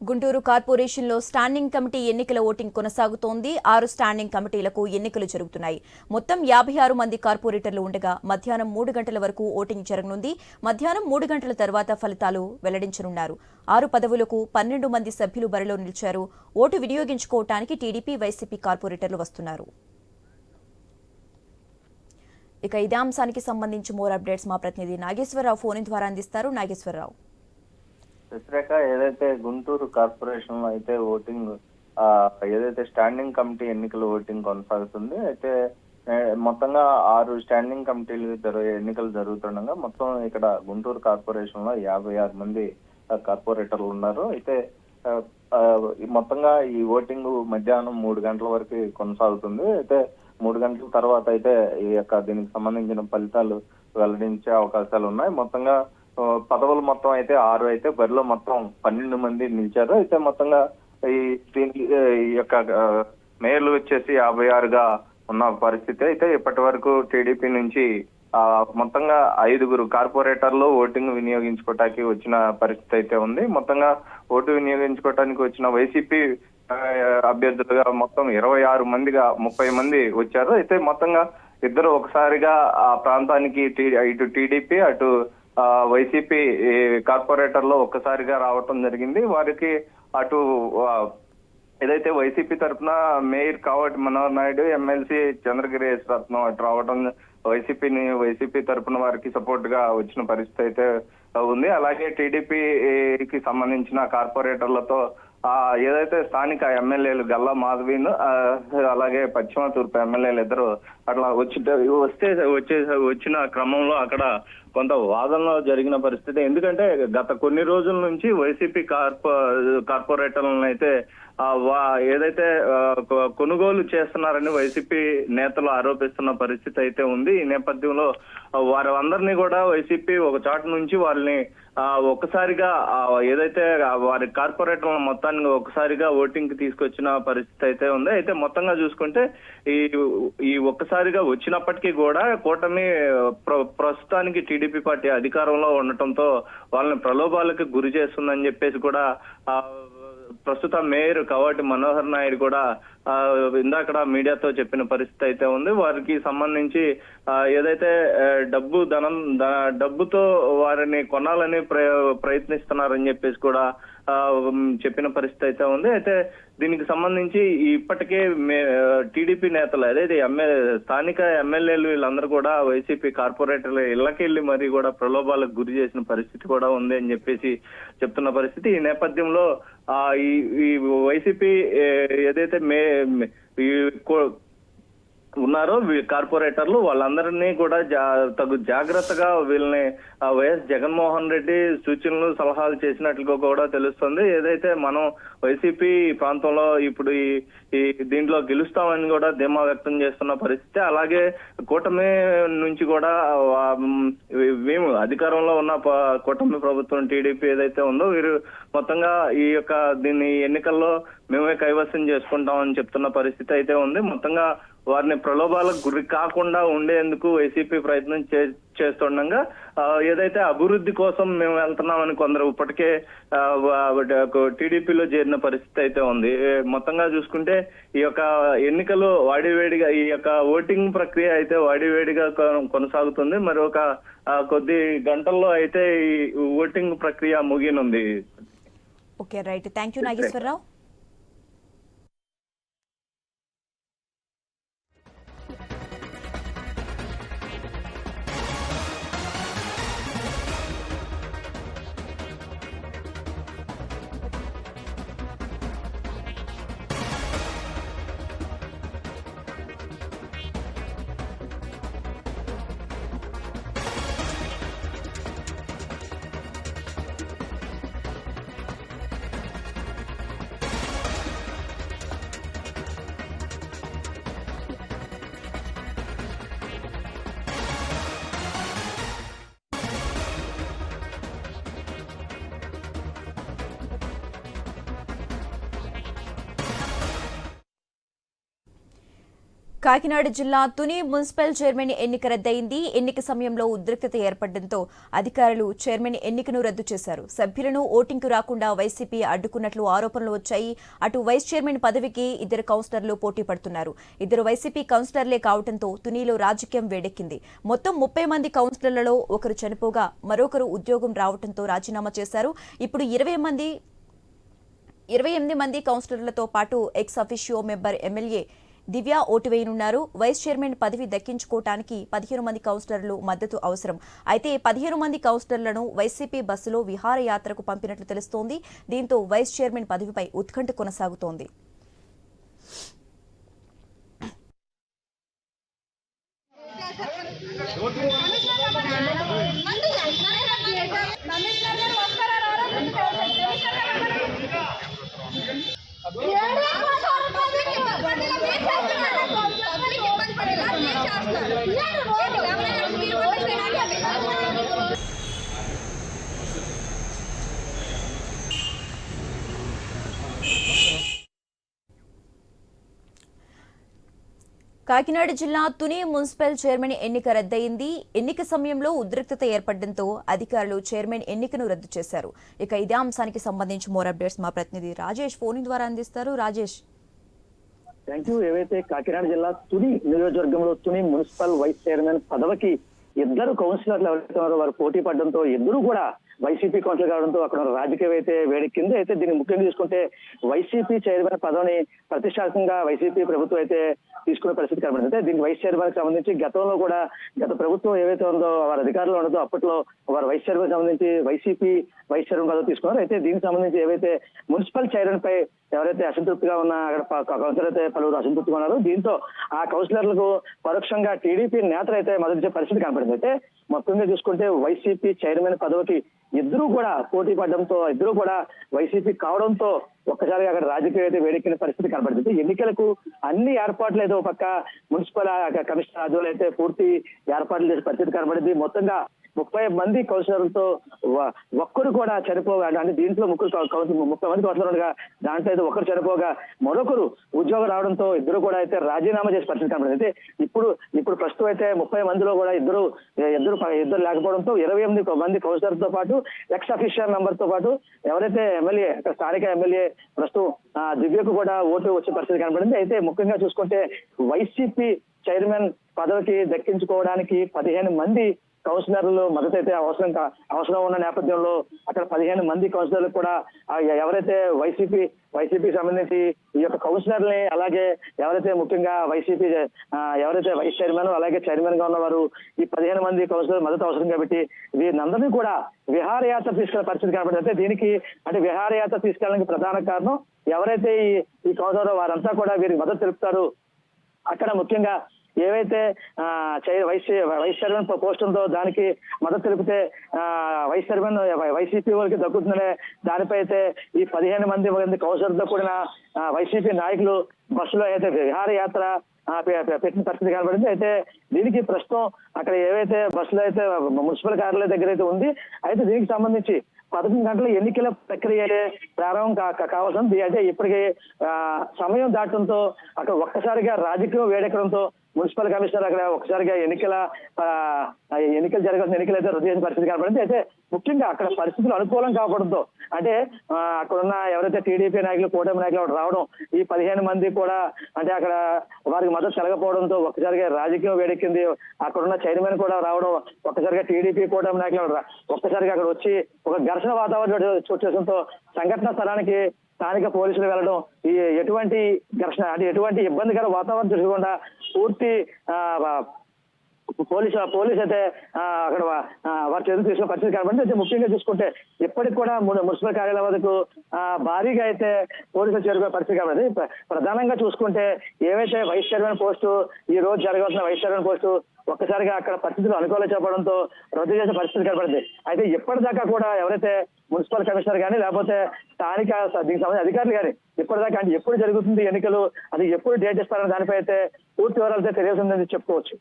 గుంటూరు కార్పొరేషన్లో standing committee ఎన్నికల voting కొనసాగుతోంది. ఆరు స్టాండింగ్ కమిటీలకు ఎన్నికలు జరుగుతున్నాయి. మొత్తం యాభై ఆరు మంది కార్పొరేటర్లు ఉండగా మధ్యాహ్నం మూడు గంటల వరకు ఓటింగ్ జరగనుంది. మధ్యాహ్నం మూడు గంటల తర్వాత ఫలితాలు వెల్లడించనున్నారు. ఆరు పదవులకు పన్నెండు మంది సభ్యులు బరిలో నిలిచారు. ఓటు వినియోగించుకోవటానికి టీడీపీ వైసీపీ కార్పొరేటర్లు వస్తున్నారు. ఇక ఇదే అంశానికి సంబంధించి మోర్ అప్డేట్స్ మా ప్రతినిధి నాగేశ్వరరావు ఫోన్ ద్వారా అందిస్తారు. నాగేశ్వరరావు. శశిరేఖ ఏదైతే గుంటూరు కార్పొరేషన్లో అయితే ఓటింగ్ ఏదైతే స్టాండింగ్ కమిటీ ఎన్నికల ఓటింగ్ కొనసాగుతుంది అయితే మొత్తంగా ఆరు స్టాండింగ్ కమిటీలు జరిగే ఎన్నికలు జరుగుతుండగా మొత్తం ఇక్కడ గుంటూరు కార్పొరేషన్లో యాభై ఆరు మంది కార్పొరేటర్లు ఉన్నారు. అయితే మొత్తంగా ఈ ఓటింగ్ మధ్యాహ్నం మూడు గంటల వరకు కొనసాగుతుంది. అయితే మూడు గంటల తర్వాత అయితే ఈ యొక్క దీనికి సంబంధించిన ఫలితాలు వెల్లడించే అవకాశాలు ఉన్నాయి. మొత్తంగా పదవులు మొత్తం అయితే ఆరు అయితే బరిలో మొత్తం పన్నెండు మంది నిలిచారు. అయితే మొత్తంగా ఈ దీనికి ఈ యొక్క మేయర్లు వచ్చేసి యాభై ఆరుగా ఉన్న పరిస్థితి అయితే ఇప్పటి వరకు టీడీపీ నుంచి ఆ, మొత్తంగా ఐదుగురు కార్పొరేటర్లు ఓటింగ్ వినియోగించుకోవటానికి వచ్చిన పరిస్థితి అయితే ఉంది. మొత్తంగా ఓటు వినియోగించుకోవటానికి వచ్చిన వైసీపీ అభ్యర్థులుగా మొత్తం ఇరవై ఆరు మందిగా ముప్పై మంది వచ్చారు. అయితే మొత్తంగా ఇద్దరు ఒకసారిగా ఆ ప్రాంతానికి ఇటు టీడీపీ అటు వైసీపీ కార్పొరేటర్లో కార్పొరేటర్లో ఒక్కసారిగా రావటం జరిగింది. వారికి అటు ఏదైతే వైసీపీ తరఫున మేయర్ కావటి మనోహర్ నాయుడు ఎమ్మెల్సీ చంద్రగిరి రత్నం అటు రావడం వైసీపీని వైసీపీ తరఫున వారికి సపోర్ట్గా వచ్చిన పరిస్థితి అయితే ఉంది. అలాగే టీడీపీకి సంబంధించిన కార్పొరేటర్లతో ఏదైతే స్థానిక ఎమ్మెల్యేలు గల్లా మాధవీన్ అలాగే పశ్చిమ తూర్పు ఎమ్మెల్యేలు ఇద్దరు అట్లా వచ్చి వస్తే వచ్చే వచ్చిన క్రమంలో అక్కడ కొంత వాదనలో జరిగిన పరిస్థితి. ఎందుకంటే గత కొన్ని రోజుల నుంచి వైసీపీ కార్పొ కార్పొరేటర్లను అయితే ఏదైతే కొనుగోలు చేస్తున్నారని వైసీపీ నేతలు ఆరోపిస్తున్న పరిస్థితి అయితే ఉంది. ఈ నేపథ్యంలో ఆ, వారి అందరినీ కూడా వైసీపీ ఒక చాటు నుంచి వాళ్ళని ఒక్కసారిగా ఏదైతే వారి కార్పొరేటర్ల మొత్తాన్ని ఒకసారిగా ఓటింగ్ తీసుకొచ్చిన పరిస్థితి అయితే ఉంది. అయితే మొత్తంగా చూసుకుంటే ఈ ఈ ఒక్కసారిగా వచ్చినప్పటికీ కూడా కూటమి ప్ర- ప్రస్తుతానికి టీడీపీ పార్టీ అధికారంలో ఉండటంతో వాళ్ళని ప్రలోభాలకు గురి చేస్తుందని చెప్పేసి కూడా ఆ, ప్రస్తుతం మేయర్ కవాటి మనోహర్ నాయుడు కూడా ఆ, మీడియాతో చెప్పిన పరిస్థితి అయితే ఉంది. వారికి సంబంధించి ఏదైతే డబ్బు ధనం డబ్బుతో వారిని కొనాలని ప్రయత్నిస్తున్నారని చెప్పేసి కూడా ఆ, చెప్పిన పరిస్థితి అయితే ఉంది. అయితే దీనికి సంబంధించి ఇప్పటికే టీడీపీ నేతలు అదే ఎమ్మెల్యే స్థానిక ఎమ్మెల్యేలు వీళ్ళందరూ కూడా వైసీపీ కార్పొరేటర్ల ఇళ్ళకి వెళ్ళి కూడా ప్రలోభాలకు గురి చేసిన పరిస్థితి కూడా ఉంది అని చెప్పేసి చెప్తున్న పరిస్థితి. ఈ నేపథ్యంలో ఈ వైసీపీ ఏదైతే మే ఉన్నారో కార్పొరేటర్లు వాళ్ళందరినీ కూడా జా- తగు జాగ్రత్తగా వీళ్ళని వైఎస్ జగన్మోహన్ రెడ్డి సూచనలు సలహాలు చేసినట్లుగా కూడా తెలుస్తుంది. ఏదైతే మనం వైసీపీ ప్రాంతంలో ఇప్పుడు ఈ ఈ దీంట్లో గెలుస్తామని కూడా ధీమా వ్యక్తం చేస్తున్న పరిస్థితి అలాగే కూటమి నుంచి కూడా మేము అధికారంలో ఉన్న ప- కూటమి ప్రభుత్వం టీడీపీ ఏదైతే ఉందో వీరు మొత్తంగా ఈ యొక్క దీన్ని ఎన్నికల్లో మేమే కైవసం చేసుకుంటామని చెప్తున్న పరిస్థితి అయితే ఉంది. మొత్తంగా వారిని ప్రలోభాలకు గురి కాకుండా ఉండేందుకు వైసీపీ ప్రయత్నం చే- చేస్తుండగా ఏదైతే అభివృద్ధి కోసం మేము వెళ్తున్నామని కొందరు ఇప్పటికే టీడీపీలో చేరిన పరిస్థితి అయితే ఉంది. మొత్తంగా చూసుకుంటే ఈ యొక్క ఎన్నికలు వాడివేడిగా ఈ యొక్క ఓటింగ్ ప్రక్రియ అయితే వాడివేడిగా కొనసాగుతుంది. మరి ఒక కొద్ది గంటల్లో అయితే ఈ ఓటింగ్ ప్రక్రియ ముగినుంది okay right thank you Nageswara Rao Kakinada జిల్లా తుని మున్సిపల్ చైర్మన్ ఎన్నిక రద్దయింది. ఎన్నిక సమయంలో ఉద్రిక్తత ఏర్పడడంతో అధికారులు చైర్మన్ ఎన్నికను రద్దు చేశారు. సభ్యులను ఓటింగ్కు రాకుండా వైసీపీ అడ్డుకున్నట్లు ఆరోపణలు వచ్చాయి. అటు వైస్ చైర్మన్ పదవికి ఇద్దరు కౌన్సిలర్లు పోటీ పడుతున్నారు. ఇద్దరు వైసీపీ కౌన్సిలర్లే కావడంతో తునిలో రాజకీయం వేడెక్కింది. మొత్తం ముప్పై మంది కౌన్సిలర్లలో ఒకరు చనిపోగా మరొకరు ఉద్యోగం రావడంతో రాజీనామా చేశారు. ఇప్పుడు ఇరవై మంది ఇరవై ఎనిమిది మంది కౌన్సిలర్లతో పాటు ex officio member MLA Divya vote వేయనున్నారు. Vice chairman పదవి దక్కించుకోవటానికి పదిహేను మంది కౌన్సిలర్లు మద్దతు అవసరం. అయితే పదిహేను మంది కౌన్సిలర్లను వైసీపీ బస్సులో విహారయాత్రకు పంపినట్లు తెలుస్తోంది. దీంతో వైస్ చైర్మన్ పదవిపై ఉత్కంఠ కొనసాగుతోంది. కాకినాడ జిల్లా తుని మున్సిపల్ చైర్మన్ ఎన్నిక రద్దయింది. ఎన్నిక సమయంలో ఉద్రిక్తత ఏర్పడడంతో అధికారులు చైర్మన్ ఎన్నికను రద్దు చేశారు. ఇక ఇదే అంశానికి సంబంధించి మోర్ అప్డేట్స్ మా ప్రతినిధి రాజేష్ ఫోన్ ద్వారా అందిస్తారు. రాజేష్. థ్యాంక్ యూ ఏవైతే కాకినాడ జిల్లా తుని నియోజకవర్గంలో తుని మున్సిపల్ వైస్ చైర్మన్ పదవికి ఇద్దరు కౌన్సిలర్లు ఎవరైతే వారు పోటీ పడడంతో ఇద్దరు కూడా వైసీపీ కౌన్సిల్ కావడంతో అక్కడ రాజకీయం అయితే వేడెక్కింది అయితే దీన్ని ముఖ్యంగా తీసుకుంటే వైసీపీ చైర్మన్ పదవిని ప్రతిష్టాత్మకంగా వైసీపీ ప్రభుత్వం అయితే తీసుకునే పరిస్థితి కనబడింది అయితే దీనికి వైస్ చైర్మన్ సంబంధించి గతంలో కూడా గత ప్రభుత్వం ఏవైతే ఉందో వారి అధికారంలో ఉండదో అప్పట్లో వారు వైస్ చైర్మన్ సంబంధించి వైసీపీ వైస్ చైర్మన్ పదవి తీసుకున్నారు. అయితే దీనికి సంబంధించి ఏవైతే మున్సిపల్ చైర్మన్ పై ఎవరైతే అసంతృప్తిగా ఉన్న అక్కడ కౌన్సిలర్ అయితే పలువురు అసంతృప్తిగా ఉన్నారు దీంతో ఆ కౌన్సిలర్లకు పరోక్షంగా టీడీపీ నేతలు అయితే మద్దతు పరిస్థితి కనపడింది అయితే మొత్తంగా చూసుకుంటే వైసీపీ చైర్మన్ పదవికి ఇద్దరూ కూడా పోటీ పడడంతో ఇద్దరు కూడా వైసీపీ కావడంతో ఒక్కసారిగా అక్కడ రాజకీయ అయితే వేడెక్కిన పరిస్థితి కనబడుతుంది. ఎన్నికలకు అన్ని ఏర్పాట్లు ఏదో పక్క మున్సిపల్ కమిషనర్ ఆధ్వర్యంలో అయితే పూర్తి ఏర్పాట్లు చేసే పరిస్థితి కనబడింది. మొత్తంగా ముప్పై మంది కౌన్సిలర్లతో ఒక్కరు కూడా చనిపోగా అంటే దీంట్లో ముగ్గురు కౌన్సిల్ ముప్పై మంది కౌన్సిలర్ ఉండగా దాంట్లో అయితే ఒకరు చనిపోగా మరొకరు ఉద్యోగం రావడంతో ఇద్దరు కూడా అయితే రాజీనామా చేసే పరిస్థితి కనబడింది అయితే ఇప్పుడు ఇప్పుడు ప్రస్తుతం అయితే ముప్పై మందిలో కూడా ఇద్దరు ఇద్దరు ఇద్దరు లేకపోవడంతో ఇరవై ఎనిమిది మంది కౌన్సిలర్తో పాటు ఎక్స్ అఫీషియల్ మెంబర్తో తో పాటు ఎవరైతే ఎమ్మెల్యే స్థానిక ఎమ్మెల్యే ప్రస్తుతం ఆ, దివ్యకు కూడా ఓటు వచ్చే పరిస్థితి కనబడింది అయితే ముఖ్యంగా చూసుకుంటే వైసీపీ చైర్మన్ పదవికి దక్కించుకోవడానికి పదిహేను మంది కౌన్సిలర్లు మద్దతు అయితే అవసరం అవసరం ఉన్న నేపథ్యంలో అక్కడ పదిహేను మంది కౌన్సిలర్లు కూడా ఎవరైతే వైసీపీ వైసీపీకి సంబంధించి ఈ యొక్క కౌన్సిలర్ని అలాగే ఎవరైతే ముఖ్యంగా వైసీపీ ఎవరైతే వైస్ చైర్మన్ అలాగే చైర్మన్గా ఉన్నవారు ఈ పదిహేను మంది కౌన్సిలర్ మద్దతు అవసరం కాబట్టి వీరినందరినీ కూడా విహారయాత్ర తీసుకెళ్ళే పరిస్థితి కనబడింది అయితే దీనికి అంటే విహారయాత్ర తీసుకెళ్ళడానికి ప్రధాన కారణం ఎవరైతే ఈ ఈ కౌన్సిలర్ వారంతా కూడా వీరికి మద్దతు తెలుపుతారు అక్కడ ముఖ్యంగా ఏవైతే ఆ, వైస్ వైస్ చైర్మన్ పోస్ట్ ఉందో దానికి మద్దతు తెలిపితే ఆ, వైస్ చైర్మన్ వైసీపీ వాళ్ళకి దక్కుతుందనే దానిపై అయితే ఈ పదిహేను మంది మంది కౌన్సిలర్తో కూడిన వైసీపీ నాయకులు బస్సులో అయితే విహారయాత్ర పెట్టిన పరిస్థితి కనబడింది. అయితే దీనికి ప్రస్తుతం అక్కడ ఏవైతే బస్సులో అయితే మున్సిపల్ కార్యాలయం దగ్గర అయితే ఉంది అయితే దీనికి సంబంధించి పదకొండు గంటల ఎన్నికల ప్రక్రియ ప్రారంభం కా- అంటే అయితే ఇప్పటికే ఆ, సమయం దాటడంతో అక్కడ ఒక్కసారిగా రాజకీయం వేడెక్కడంతో మున్సిపల్ కమిషనర్ అక్కడ ఒక్కసారిగా ఎన్నికల ఎన్నికలు జరగాల్సిన ఎన్నికలు అయితే రద్దు చేసిన పరిస్థితి కనబడింది అయితే ముఖ్యంగా అక్కడ పరిస్థితులు అనుకూలం కాకూడదు అంటే అక్కడున్న ఎవరైతే టీడీపీ నాయకులు కూటమి నాయకులు రావడం ఈ పదిహేను మంది కూడా అంటే అక్కడ వారికి మద్దతు కలగపోవడంతో ఒక్కసారిగా రాజకీయం వేడెక్కింది. అక్కడున్న చైర్మన్ కూడా రావడం ఒక్కసారిగా టీడీపీ కూటమి నాయకులు ఒక్కసారిగా అక్కడ వచ్చి ఒక ఘర్షణ వాతావరణం చోటు చేసుకోవడంతో సంఘటన స్థలానికి స్థానిక పోలీసులు వెళ్ళడం ఈ ఎటువంటి ఘర్షణ అంటే ఎటువంటి ఇబ్బందికర వాతావరణం చూడకుండా పూర్తి ఆ, పోలీసు పోలీస్ అయితే ఆ, అక్కడ వారి చర్యలు తీసుకున్న పరిస్థితి కనబడింది అయితే ముఖ్యంగా చూసుకుంటే ఇప్పటికి కూడా మున్సిపల్ కార్యాలయం వద్దకు ఆ, భారీగా అయితే పోలీసులు చేరుకునే పరిస్థితి కనబడింది ప్రధానంగా చూసుకుంటే ఏవైతే వైస్ చైర్మన్ పోస్టు ఈ రోజు జరగాల్సిన వైస్ చైర్మన్ పోస్టు ఒక్కసారిగా అక్కడ పరిస్థితులు అనుకూల చెప్పడంతో రద్దు చేసే పరిస్థితి కనబడింది అయితే ఇప్పటిదాకా కూడా ఎవరైతే మున్సిపల్ కమిషనర్ కానీ లేకపోతే స్థానిక దీనికి సంబంధించిన అధికారులు కానీ ఇప్పటిదాకా అంటే ఎప్పుడు జరుగుతుంది ఎన్నికలు అది ఎప్పుడు డేట్ ఇస్తారనే దానిపై అయితే పూర్తి వివరాలు అయితే చెప్పుకోవచ్చు.